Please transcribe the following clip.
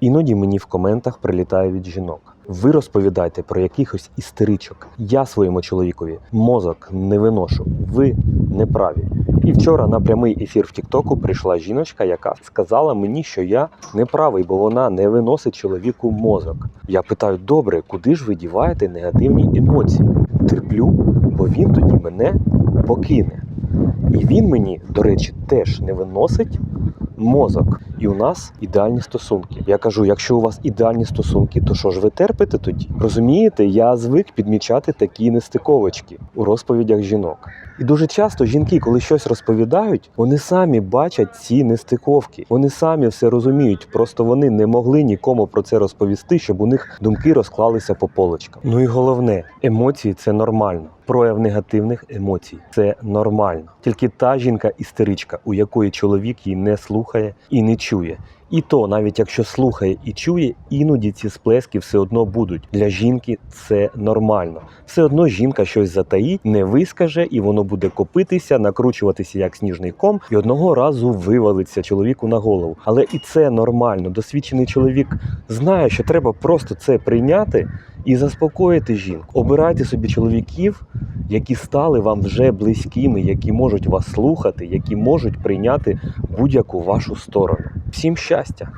Іноді мені в коментах прилітає від жінок. Ви розповідаєте про якихось істеричок. Я своєму чоловікові мозок не виношу. Ви не праві. І вчора на прямий ефір в Тіктоку прийшла жіночка, яка сказала мені, що я не правий, бо вона не виносить чоловіку мозок. Я питаю: добре, куди ж ви діваєте негативні емоції? Терплю, бо він тоді мене покине. І він мені, до речі, теж не виносить мозок. І у нас ідеальні стосунки. Я кажу, якщо у вас ідеальні стосунки, то що ж ви терпите тоді? Розумієте, я звик підмічати такі нестиковочки у розповідях жінок. І дуже часто жінки, коли щось розповідають, вони самі бачать ці нестиковки. Вони самі все розуміють, просто вони не могли нікому про це розповісти, щоб у них думки розклалися по полочкам. Ну і головне, емоції це нормально. Прояв негативних емоцій це нормально. Тільки та жінка істеричка, у якої чоловік її не слухає і не чує. І то, навіть якщо слухає і чує, іноді ці сплески все одно будуть. Для жінки це нормально. Все одно жінка щось затаїть, не вискаже, і воно буде копитися, накручуватися як сніжний ком, і одного разу вивалиться чоловіку на голову. Але і це нормально. Досвідчений чоловік знає, що треба просто це прийняти і заспокоїти жінку. Обирайте собі чоловіків, які стали вам вже близькими, які можуть вас слухати, які можуть прийняти будь-яку вашу сторону. Всім щастя!